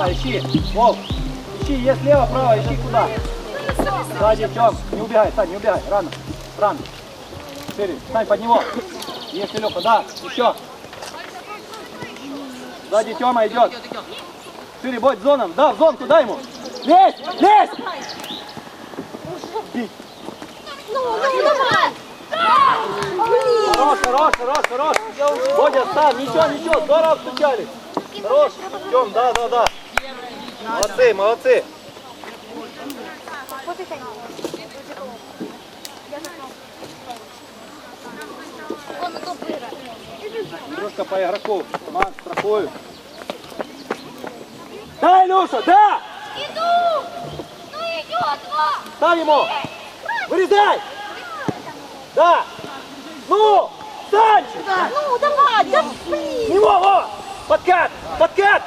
Да, ищи. Вов, ищи, есть слева, право, ищи куда. Сзади, Тём, не убегай, Сань, не убегай, рано, рано. Шире, Сань, под него. Есть Илюха, да, еще. Сзади Тёма идет. Шире, будь зоном, да, в зонку, дай ему. Лезь, лезь! Бей. Ну, ну, давай! Хорош, хорош, хорош, хорош. Бодя, став, ничего, ничего, здорово стучали. Хорош, Тём, да, да, да. Топ играет. Трошка по игроку. Макс, страхую. Да, Илюша, да! Иду! Ну идет, два! Ставь ему! Вырезай! Да! Ну! Санчик! Ну, давай, да! Него, во! Подкат! Подкат!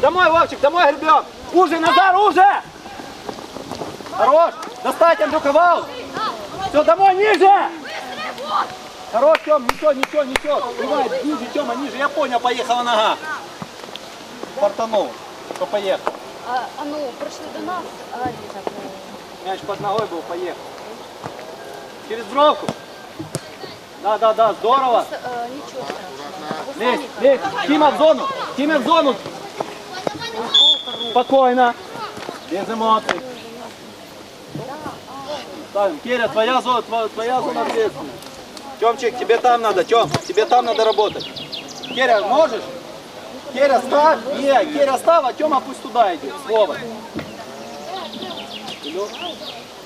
Домой, Вовчик, домой гребем! Уже, Назар, уже! Хорош! Достать, Андрюха, вал! Все, домой, ниже! Хорош, Тём, ничего, ничего, ничего. Бывает, ниже, Тёма, ниже. Я понял, поехала нога. Фартанул, что поехал. А, а ну, пришли до нас, а так. Мяч под ногой был, поехал. Через бровку. Да, да, да, здорово. Э, ничего страшного. Вы Лезь, лезь. Тима в зону. Тима в зону. Спокойно. Без эмоций. Ставим. Керя, твоя зона, твоя, зона ответственности. Темчик, тебе там надо, Тем, тебе там надо работать. Керя, можешь? Керя, ставь. Не, Керя, ставь, а Тема пусть туда идет. Слово. Илюш,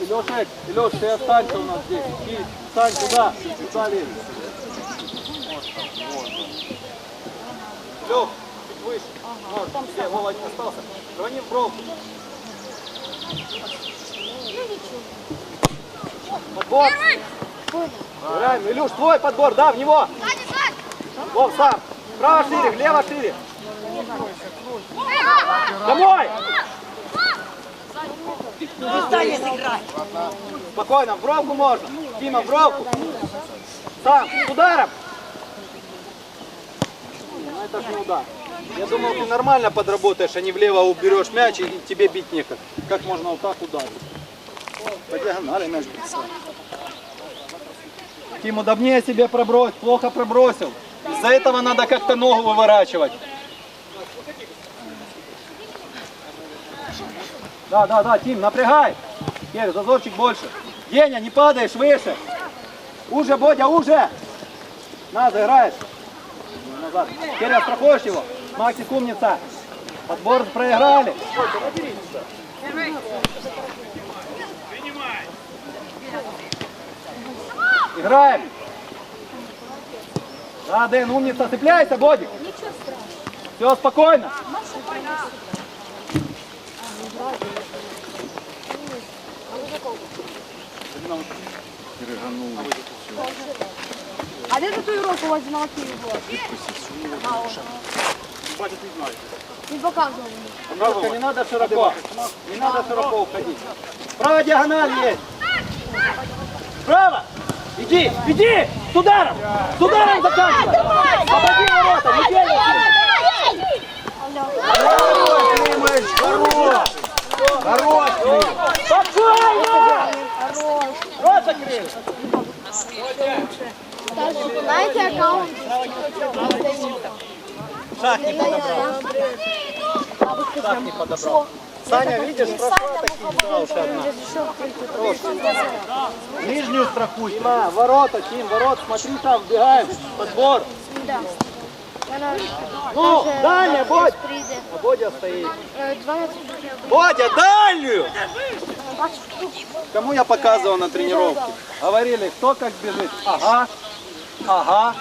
Илюшек, Илюш, ты останься у нас здесь. И туда, туда лезь. Лёх, чуть выше. Вот, тебе Вова не остался. Звони в бровку. Подбор. Играем. Илюш, твой подбор, да, в него. Вов, сам. Право шире, влево шире. Домой! Спокойно, в бровку можно. Дима, в бровку. Сам, с ударом. Ну это ж не удар. Я думал, ты нормально подработаешь, а не влево уберешь мяч и тебе бить некогда. Как можно вот так ударить? По диагонали мяч бросать. Тим, удобнее себе пробрось, плохо пробросил. Из-за этого надо как-то ногу выворачивать. Да, да, да, Тим, напрягай. Теперь зазорчик больше. Деня, не падаешь выше. Уже, Бодя, уже. На, заиграешь. Назад. Теперь страхуешь его. Максик умница. Подбор проиграли. Играем. Да, Дэн, умница. Цепляйся, Бодик. Ничего страшного. Все, спокойно. А де татуїровка у вас на лапі була? Не показував мені. Только не надо широко. Не надо широко уходить. Право диагональ есть. Право. Иди, иди. С ударом. С ударом заканчивай. Обойди ворота. Не делай. Хорош, Климыч, хорош. Хорош, Климыч. Спокойно. Рот закрыл. Знаете аккаунт? Шаг не подобрал. Шаг не подобрал. Саня, видишь, прошла такие дальше одна. Нижнюю страхуй. Тима, ворота, Тим, ворот, смотри там, вбегаем. Подбор. Да. Ну, дальня, Бодь. А Бодя стоит. 12 Бодя, дальнюю! Кому я показывал на тренировке? Говорили, кто как бежит. Ага, ага.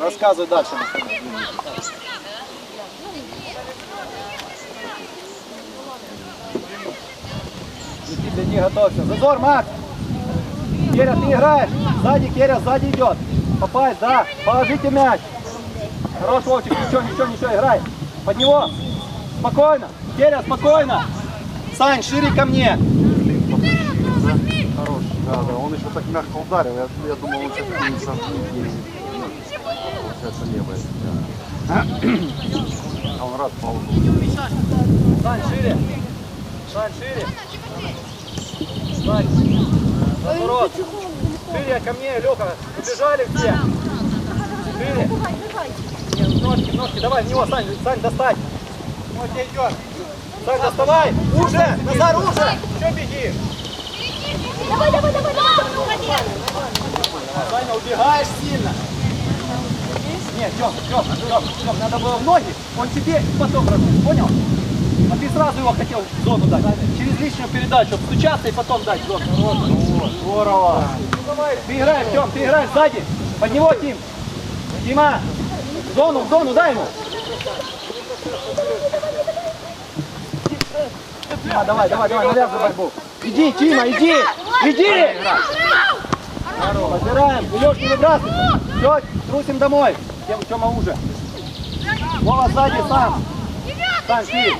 Рассказывай дальше. Иди, гляди, готовься. Зазор, Макс! Керя, ты играешь. Сзади, Керя, сзади идет. Попасть, да. Положите мяч. Хорош, Вовчик, ничего, ничего, ничего, играй. Под него. Спокойно. Керя, спокойно. Сань, шире ко мне. Хорош, да, да. Он еще так мягко ударил. Я, я думал, он сейчас кинется в Получается левая. Да. А паузу. Сань, шире. Сань, шире. Сань. Наоборот. Шире ко мне, Леха. Убежали все. Шире. Нет, Ножки, ножки. Давай в него, Сань. Сань, достань. Вот тебе идет. Сань, доставай. Уже. Назар, уже. Че беги? Давай, давай, давай, давай. Саня, убегаешь сильно. Нет, Тём, Тём, Тём, Тём, надо было в ноги. Он тебе потом разбил, понял? А ты сразу его хотел в зону дать. Через личную передачу, стучаться и потом дать зону. Здорово. Ты играешь, Тём, ты играешь сзади. Под него, Тим. Тима, в зону, в зону, дай ему. Тима, давай, давай, давай, навязывай борьбу. Иди, Тима, иди, иди. Подбираем. Илюш, не выбрасывай. Все, трусим домой. Тем, Тема уже. Вова сзади сам. Сам ты.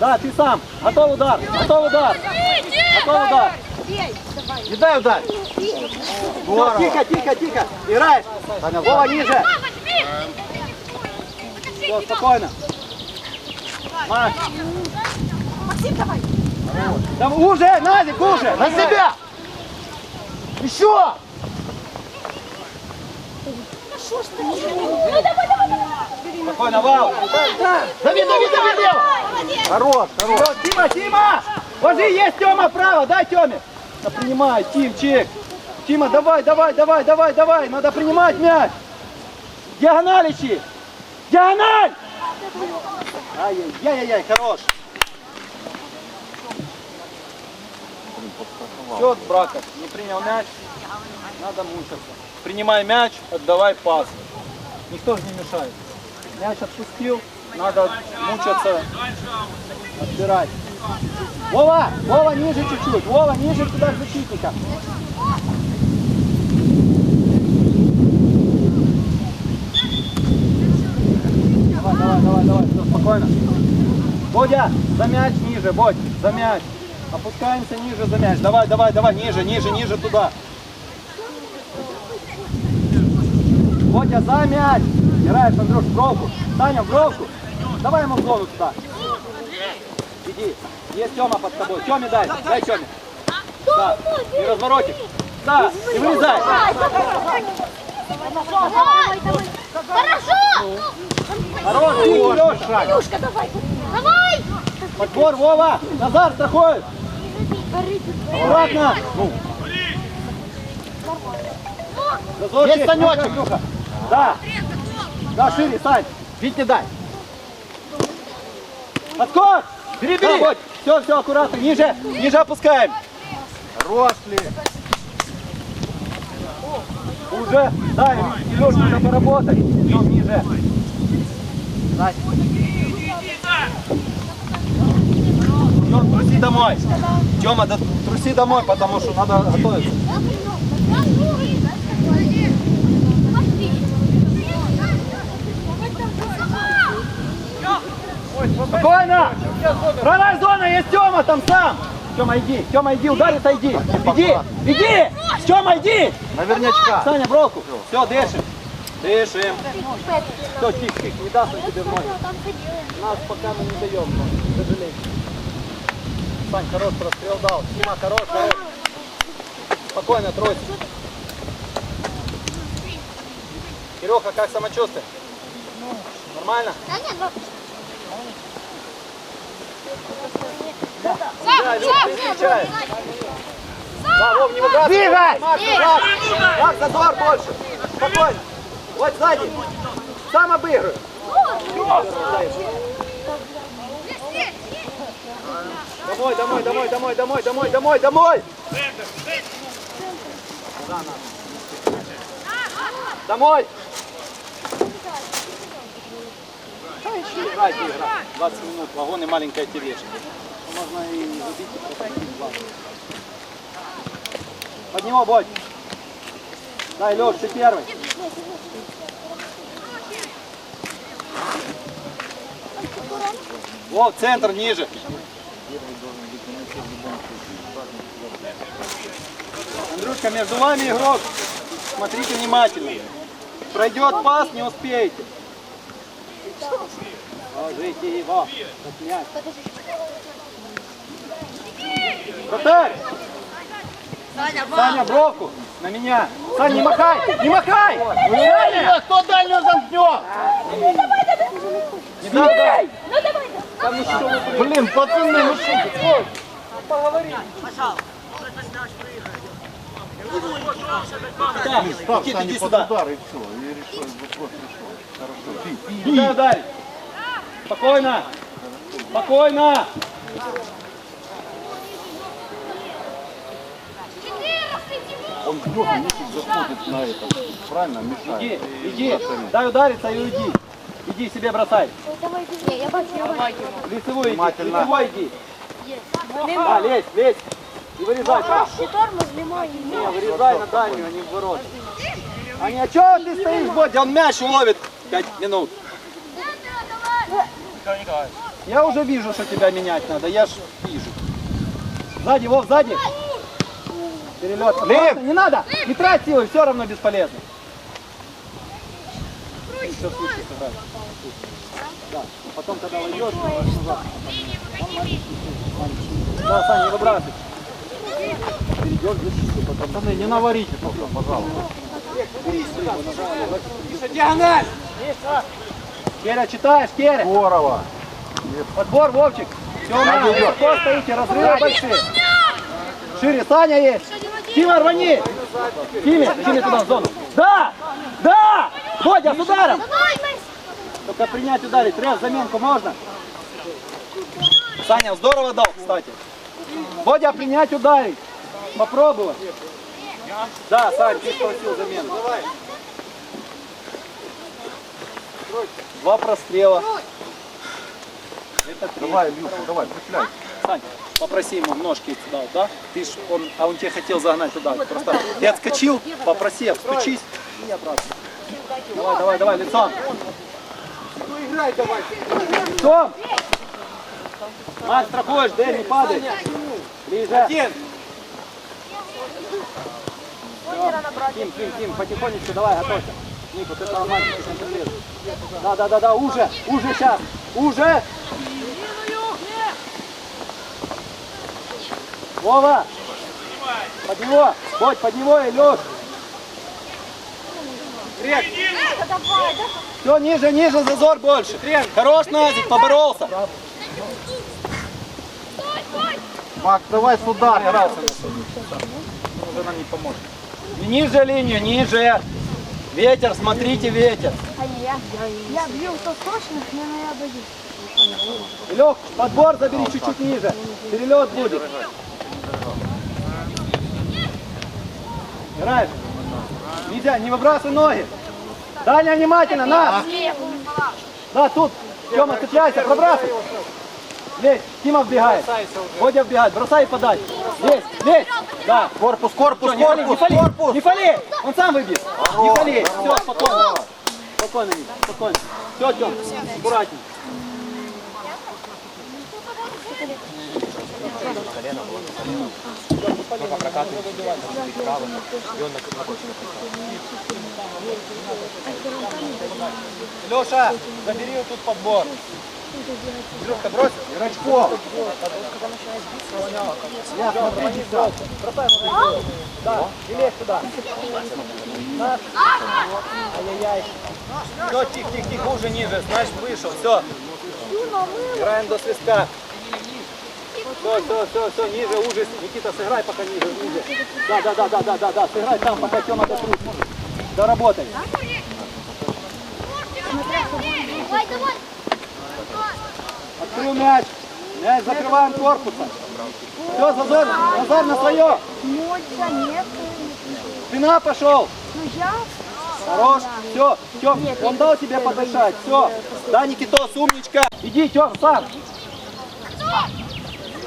Да, ты сам. Готов удар. Готов удар. Готов удар. Не дай удар. Вот, тихо, тихо, тихо. Играешь. Вова ниже. Все, спокойно. Макс. Максим, давай. Там уже, Назик, уже. На себя. Еще. Ну давай, давай, давай. Спокойно, Вау. Дави, дави, дави, лево. Молодец. Хорош, хорош. Тима, Тима! Ложи, есть Тёма право, дай Тёме. Да принимай, Тимчик. Тима, давай, давай, давай, давай, давай. Надо принимать мяч. Диагональ ищи. Диагональ! Ай-яй-яй, хорош. Счет брака. Не принял мяч. Надо мучиться. Принимай мяч, отдавай пас. Никто же не мешает. Мяч отпустил, надо мучаться, отбирать. Вова, Вова ниже чуть-чуть, Вова ниже туда защитника. Давай, давай, давай, давай, все, спокойно. Бодя, за мяч ниже, Бодь, за мяч. Опускаемся ниже за мяч. Давай, давай, давай, ниже, ниже, ниже туда. Бодя, за мяч. Играешь, Андрюш, в бровку. Таня, в бровку. Давай ему в зону туда. Иди. Есть Тёма под тобой. Тёме дай. Дай Тёме. Да. И разворотик. Да. И вылезай. Хорошо. Хорош, ты, Лёша. Илюшка, давай. Давай. Подбор, Вова. Назар страхует. Аккуратно. Ну. Есть Санечек. Андрюха. Да. Да, шире, Сань. Бить не дай. Подскок. Бери, бери. все, все, аккуратно. Ниже, ниже опускаем. Хорош ли? Уже. Да, Илюш, надо поработать. Идем ниже. Сань. Труси домой. Тёма, да труси домой, потому что надо готовиться. Спокойно! Вторая зона, есть Тёма там сам! Тёма, иди, Тёма, иди, ударь, отойди. Иди, иди! Тёма, иди! Наверняка. Саня, бровку. Все, дышим. Дышим. Все, тихо, тихо, не даст он тебе в ноги. Нас пока мы не даем, но, к сожалению. Сань, хорош прострел дал. Тима, хорош, хорош. Спокойно, тройся. Кирюха, как самочувствие? Нормально? Да, Люк, ты встречаешь. Да, Вов, не выбрасывай. Двигай! Макс, Макс, Макс, задор больше. Спокойно. Вот сзади. Сам обыгрывай. Домой, домой, домой, домой, домой, домой, домой, домой. Домой. Играй. 20 минут, вагон и маленькая тележка. Можно и забить и пропустить. Под него, Бодь. Дай, Леш, ты первый. Вот, центр ниже. Андрюшка, между вами игрок. Смотрите внимательно. Пройдет пас, не успеете. Ложите его. Мяч. Вратарь! Саня, бровку! На меня! Саня, не махай! Не махай! Саня! Кто дальнего замкнет? Не надо! Ну давай! Блин, пацаны, ну что? Так, Став, Никита, Саня, иди под сюда. удар и все. И решил, вопрос решил. Куда ударить? Спокойно! Спокойно! Он легко нефиг заходит на это. Правильно, мешает. Иди, иди, дай удариться и уйди. Иди себе бросай. Не. Лицевой иди, лицевой иди. Да, лезь, лезь. И вырезай там. тормоз лимой. Не, вырезай на дальнюю, а не в ворот. А не, а чё ты стоишь, Бодя? Он мяч уловит 5 минут. Я уже вижу, что тебя менять надо, я ж вижу. Сзади, Вов, сзади. Перелет. Просто Не надо, не трать силы, все равно бесполезно. Всё слышится, да. Да, потом, когда назад. Да, Саня, выбрасывай. Потом. Пацаны, не наварите только, пожалуйста. Диагональ! Керя, читаешь, Керя? Здорово. Подбор, Вовчик. Все, легко стоите, разрывы большие. Шире, Саня есть. Тима, рвани. Тиме, Тиме туда, в зону. Да! Да! Бодя, с ударом. Давай! Только принять, ударить. Рез, заменку можно? Саня, здорово дал, кстати. Бодя, принять, ударить. Попробовать. Да, Сань, ты спросил замену. Два прострела. Это три. Давай, Илюша, давай, цепляй. Сань, попроси ему ножки сюда, да? Ты ж, он, а он тебя хотел загнать туда. Просто ты отскочил, попроси, стучись и обратно. Давай, давай, давай, лицом. Лицом. Макс, страхуешь, Дэн, не падай. Ближе. Один. Тим, Тим, Тим, потихонечку, давай, готовься. Вот концентрируй. Да, да, да, да, уже, уже сейчас, уже. Вова! Под него! Бодь, под него, Илюш! Трек! Все, ниже, ниже, зазор больше. Трек! Хорош, Назик, поборолся. Макс, давай с удара. Игрался. Уже нам не поможет. Ниже линию, ниже. Ветер, смотрите, ветер. Я бью то точно, но я боюсь. Илюх, подбор забери чуть-чуть ниже. Перелет будет. Играешь? Нельзя, не выбрасывай ноги. Даня, внимательно, на! Да, тут. Тёма, цепляйся, пробрасывай. Лезь, Тима вбегает. Бодя вбегает, бросай и подай. Лезь, лезь. Да. Корпус, корпус, Всё, не фали, не корпус, фали, корпус. не фали. Он сам выбьет. Не фали. Все, спокойно. Спокойно, Ник, спокойно. Все, Тём, аккуратней. Леша, забери вот тут подбор. Илюшка, брось. Ирочков. Я смотри, брал. Бросай ему. Да, и лезь туда. Ай-яй-яй. Все, тихо, тихо, тихо, уже ниже. Значит, вышел. Все. Играем до свистка. Все, все, все, все, ниже, уже. Никита, сыграй пока ниже, ниже. Да, да, да, да, да, да, да. Сыграй там, пока Тёма докрутит. Доработай. Давай, давай! Открыл мяч. Мяч закрываем корпусом. Все, зазор, Назар на свое. Нет. Спина пошел. Ну я... Хорош. Все, Тем, он дал тебе подышать. Все. Да, Никитос, умничка. Иди, Тем, сам.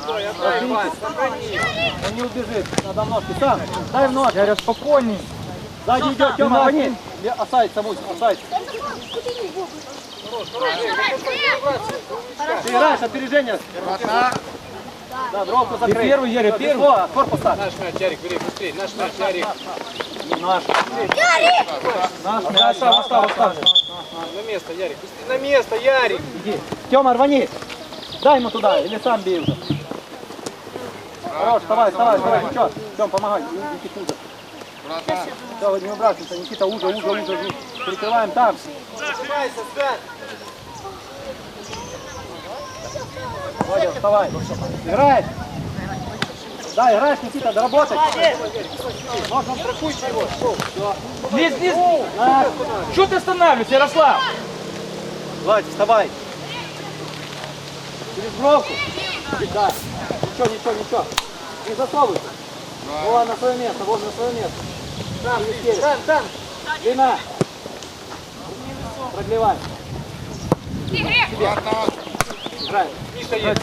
Он не убежит. Надо в ножки. Сам. Дай в ножки. Я спокойней. Сзади идет, Тёма, гони. Осайт, Самусь, осайт. Ты играешь, опережение. Да, дровку закрыть. Первый, Ярик, первый. От корпуса. Наш мяч, Ярик, бери быстрее. Наш мяч, Ярик. Наш. Наш, мяч. Оставь, оставь, оставь. На место, Ярик. быстрее, На место, Ярик. Иди. Тёма, рвани. Дай ему туда, или сам бей уже. Хорош, вставай, вставай, вставай. Ничего. Тём, помогай. Все, не выбрасывайся. Никита уже, уже, уже. уже. Прикрываем там. Зажимайся, Свят. Владя, вставай. Играешь. Да, играешь, Никита, доработай. Можно страхуйте его. Лезь! На. Что ты останавливаешься, Ярослав? Владь, вставай. Через бровку. Да. Ничего, ничего, ничего. Не засовывайся. Вон на свое место, вон на свое место. Там, там, там. Длина. Продлевай. Играй. Миша есть.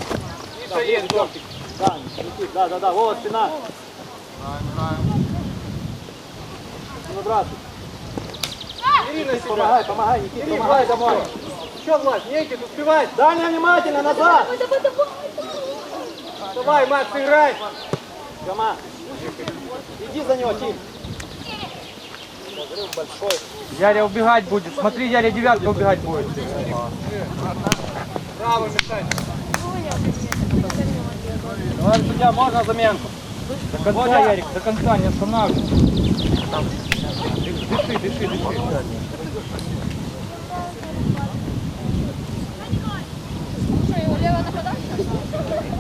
Миша есть, Дортик. Да, Никит, да, да, да, вот спина. Ну, здравствуй. Ирина, помогай, помогай, Никит, помогай домой. Еще, Влад, Никит, успевай. Дальше внимательно, назад. Давай, Макс, играй. Тёма, иди за него, Тим. Яря убегать будет. Смотри, Яря девятка убегать будет. Право мешай. Товарищ судья, можно заменку? До конца. Ярик, до конца не останавливайся. Дыши, дыши, дыши.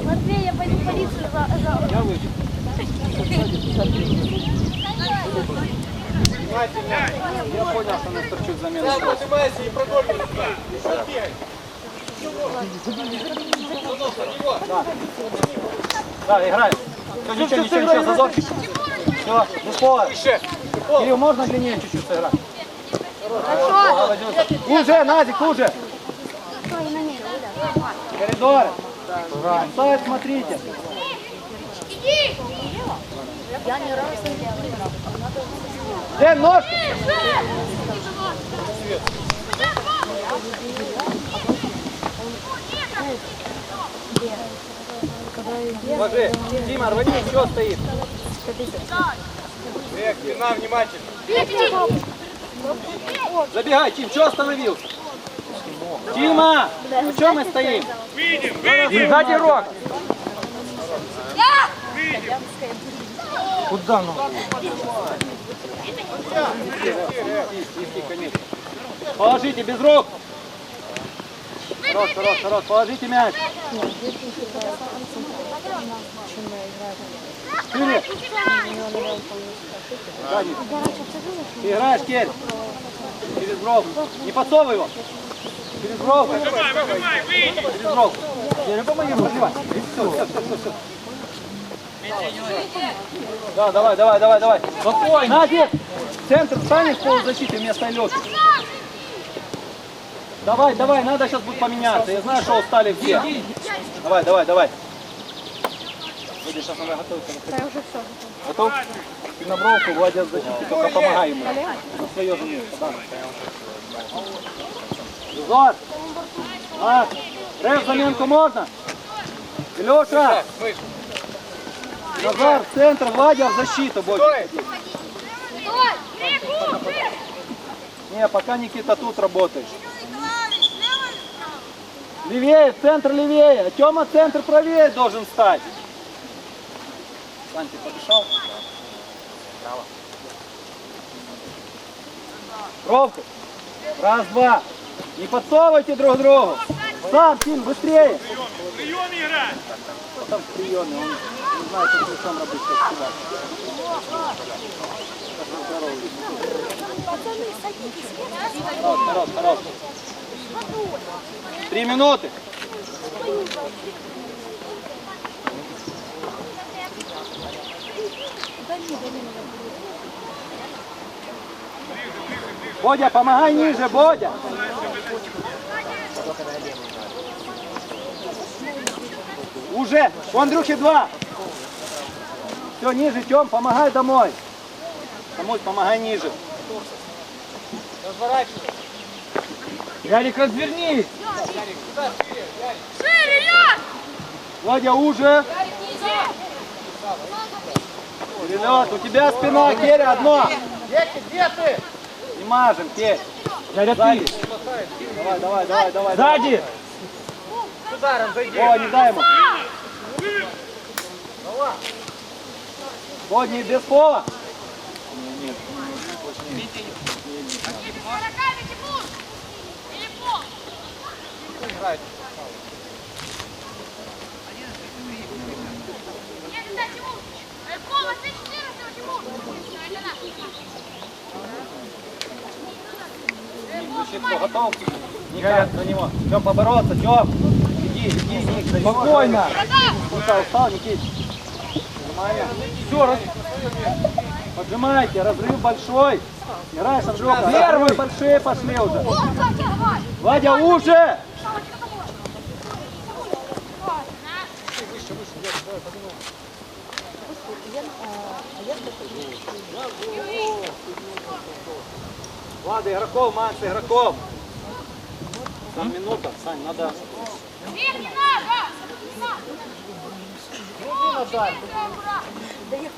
Матвей, я пойду полицию за... за... Я выйду. Внимательно. Я понял, что Нестор чуть замену. Да, поднимайся и продолжай. Еще бегай. Да. Да, играй. Все, ничего, ничего, ничего, зазорчик. Все, Душкова. Кирилл, можно длиннее чуть-чуть сыграть? Молодец. Уже, Назик, уже. Коридоры. Сайт смотрите. Я ни разу не делала. Дэн, ножки. Ложи. Дима, рвани, что стоит? Эх, спина, внимательно. Забегай, Тим, что остановился? Тима, о чем мы стоим? И сзади рог. Куда ну? Положите без рук. Хорош, хорош, хорош, положите мяч. Шире. Ты играешь, Кель. Через бровку. Не подсовывай его. Через бровку. Через бровку. Я не помоги ему разбивать. Все, все, все, все, все. Да, давай, давай, давай, давай. Спокойно. На, дед. Центр встанешь в полузащиты вместо Лёшки. Давай, давай, надо сейчас будет поменяться. Я знаю, что устали все. Давай, давай, давай. Видишь, сейчас надо готовиться. Да, я уже все. Готов? Ты на бровку, Владя защити, только помогай ему. На свое же место, да. Зор! А, Реф, заменку можно? Илюша! Назар, в центр, Владя в защиту больше. Не, пока Никита тут работаешь. Левее, в центр левее. А Тёма центр правее должен стать. Сань, ты подышал? Ровка. Раз, два. Не подсовывайте друг другу. Сам, Тим, быстрее. Прием играть! Кто там в приеме? Он не знает, как причем работать. как сюда. Хорош, хорош, хорош. Три минуты. Бодя, помогай ниже, Бодя. Уже. У Андрюхи два. Все, ниже, Тем, помогай домой. Домой, помогай ниже. Ярик, развернись. Владя, уже. Перелет, у тебя спина, Керя, одно. Не мажем, Керь. Яря, Сзади. ты. Давай, давай, давай, давай. Сзади. О, не дай ему. Водни без пола. Кто готов? Никак за него. Тем побороться, Тем. Иди, иди, него. Спокойно. Устал, устал, Никит. Все, раз... Поджимайте, разрыв большой. Играешь, Андрюха. Первый. Большие пошли уже. Вадя, уже! Влада, игроков, Макс, игроков. Там минута, Сань, надо...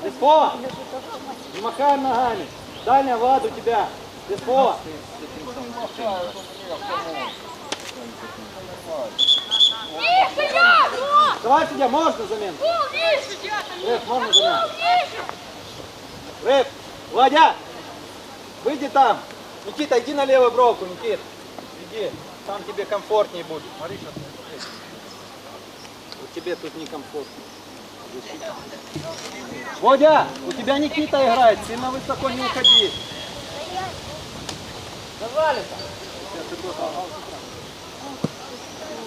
Без пола. Не махаем ногами. Дальняя, Влад, у тебя. Пола. Давай сюда, можно замену? Рэп, можно замену? Рэп, Владя, выйди там. Никита, иди на левую бровку, Никит. Иди, там тебе комфортнее будет. Смотри. Вот тебе тут некомфортно. Водя, у тебя Никита играет, сильно высоко не уходи.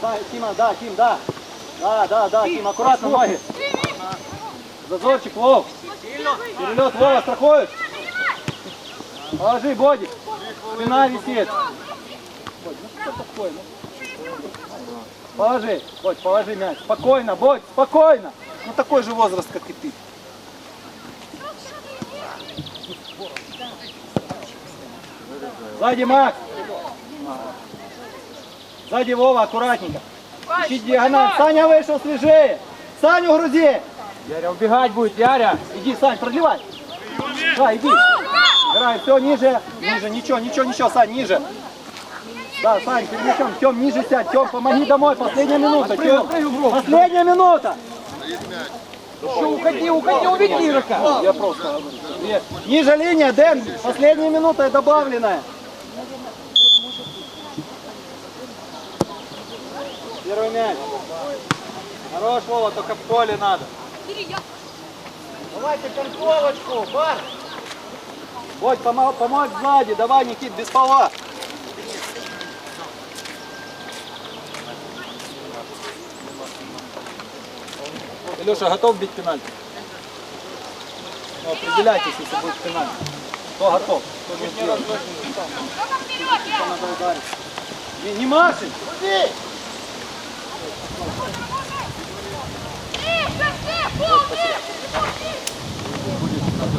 Да, Тима, да, Тим, да. Да, да, да, Тим, аккуратно ноги. Зазорчик, Вов. Перелет, Вова, страхуешь? Положи, Бодик. Спина висит. Положи, Бодь, положи мяч. Спокойно, Бодь, спокойно. Ну такой же возраст, как и ты. Сзади Макс. Сзади Вова, аккуратненько. Ищи диагональ. Саня вышел свежее. Саню грузи. Яря, убегать будет, Яря. Иди, Сань, продлевай. Да, иди. Играй, все, ниже. Ниже, ничего, ничего, ничего, Сань, ниже. Да, Сань, перед мячом. Тем, ниже сядь. Тем, помоги домой. Последняя минута. Тем. Последняя минута. Все, уходи, уходи, уведи игрока. Я просто. Ниже линия, Дэн. Последняя минута добавленная. Первый мяч. Хорош, Вова, только в поле надо. Давайте концовочку, бар. Вот, помо- помочь сзади. Давай, Никит, без пола. Илюша, готов бить пенальти? Ну, определяйтесь, если будет пенальти. Кто готов? Кто не сделает? Кто надо ударить? Не, не Машин!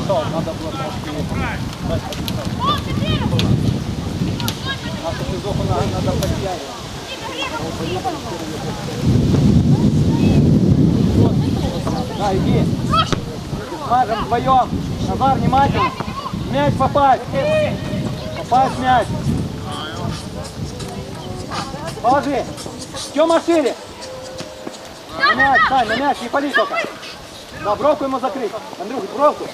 Что, надо было трошки поддержать. Нашу физуху надо, надо подтягивать. Да, иди. Смажем вдвоем. Назар, внимательно. Мяч попасть. Попасть мяч. Положи. Тёма шире. На мяч, Сань, на мяч, не пали только. Да, бровку ему закрыть. Андрюх, бровку.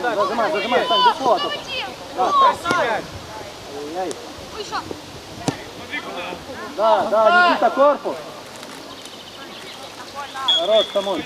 Зажимай, зажимай, Сань, без слова только. Да. Ай-яй. Да, да, Никита, корпус. Хорош, Самон.